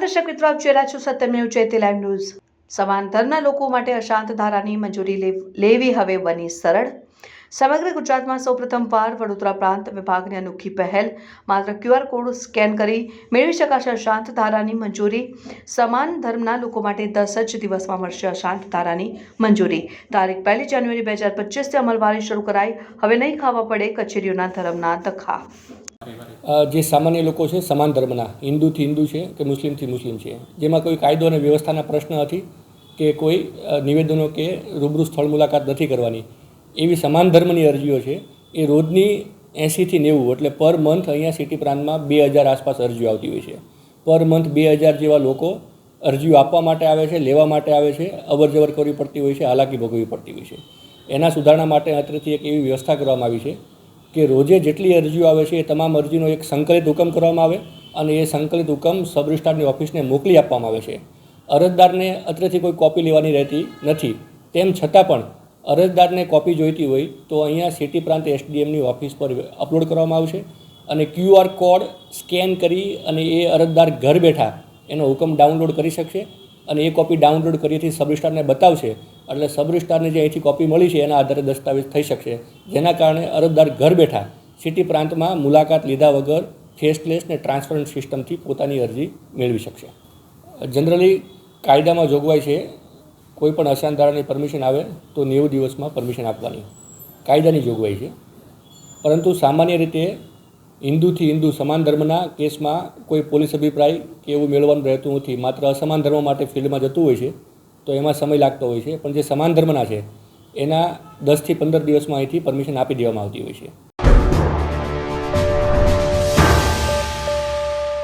દર્શક મિત્રો આપ જોઈ છો સત્યમેવ જયતે લાઈવ ન્યૂઝ સમાન ધરના લોકો માટે અશાંત ધારાની મંજૂરી લેવી હવે બની સરળ. સમગ્ર ગુજરાતમાં સૌપ્રથમ વાર વડોદરા પ્રાંત વિભાગની અનોખી પહેલ. માત્ર ક્યુઆર કોડ સ્કેન કરી મેળવી શકાશે અશાંત ધારાની મંજૂરી. સમાન ધર્મના લોકો માટે દસ જ દિવસમાં મળશે અશાંત ધારાની મંજૂરી. તારીખ પહેલી જાન્યુઆરી બે હજાર પચીસથી અમલવારી શરૂ કરાઈ. હવે નહીં ખાવા પડે કચેરીઓના ધર્મના ધક્કા જે સામાન્ય લોકો છે, સમાન ધર્મના, હિન્દુથી હિન્દુ છે કે મુસ્લિમથી મુસ્લિમ છે, જેમાં કોઈ કાયદો અને વ્યવસ્થાના પ્રશ્ન નથી કે કોઈ નિવેદનો કે રૂબરૂ સ્થળ મુલાકાત નથી કરવાની. એવી સમાન ધર્મની અરજીઓ છે, એ રોજની એંશીથી નેવું, એટલે પર મંથ અહીંયા સિટી પ્રાંતમાં બે હજાર આસપાસ અરજીઓ આવતી હોય છે. પર મંથ બે હજાર જેવા લોકો અરજીઓ આપવા માટે આવે છે, લેવા માટે આવે છે અવર જવર કરવી પડતી હોય છે, હાલાકી ભોગવવી પડતી હોય છે. એના સુધારણા માટે અત્રેથી એક એવી વ્યવસ્થા કરવામાં આવી છે કે રોજે જેટલી અરજીઓ આવે છે, એ તમામ અરજીનો એક સંકલિત હુકમ કરવામાં આવે અને એ સંકલિત હુકમ સબ રજિસ્ટ્રારની ઓફિસને મોકલી આપવામાં આવે છે. અરજદારને અત્રેથી કોઈ કોપી લેવાની રહેતી નથી. તેમ છતાં પણ અરજદારને કોપી જોઈતી હોય તો અહીંયા સિટી પ્રાંત એસડીએમની ઓફિસ પર અપલોડ કરવામાં આવશે અને ક્યુઆર કોડ સ્કેન કરી અને એ અરજદાર ઘર બેઠા એનો હુકમ ડાઉનલોડ કરી શકશે અને એ કોપી ડાઉનલોડ કરીથી સબ રજિસ્ટ્રારને બતાવશે. એટલે સબ રજિસ્ટ્રારને જે અહીંથી કોપી મળી છે એના આધારે દસ્તાવેજ થઈ શકશે. જેના કારણે અરજદાર ઘર બેઠા સિટી પ્રાંતમાં મુલાકાત લીધા વગર ફેસલેસ ને ટ્રાન્સપરન્ટ સિસ્ટમથી પોતાની અરજી મેળવી શકશે. જનરલી કાયદામાં જોગવાઈ છે કોઈ પણ ધારાની પરમિશન આવે તો નેવું દિવસમાં પરમિશન આપવાની. કાયદાની જોગવાઈ છે. પરંતુ સામાન્ય રીતે હિન્દુથી હિન્દુ સમાન ધર્મના કેસમાં કોઈ પોલીસ અભિપ્રાય કે એવું મેળવવાનું રહેતું નથી. માત્ર અસમાન ધર્મ માટે ફિલ્ડમાં જતું હોય છે, તો એમાં સમય લાગતો હોય છે. પણ જે સમાન ધર્મના છે, એના દસથી પંદર દિવસમાં અહીંથી પરમિશન આપી દેવામાં આવતી હોય છે.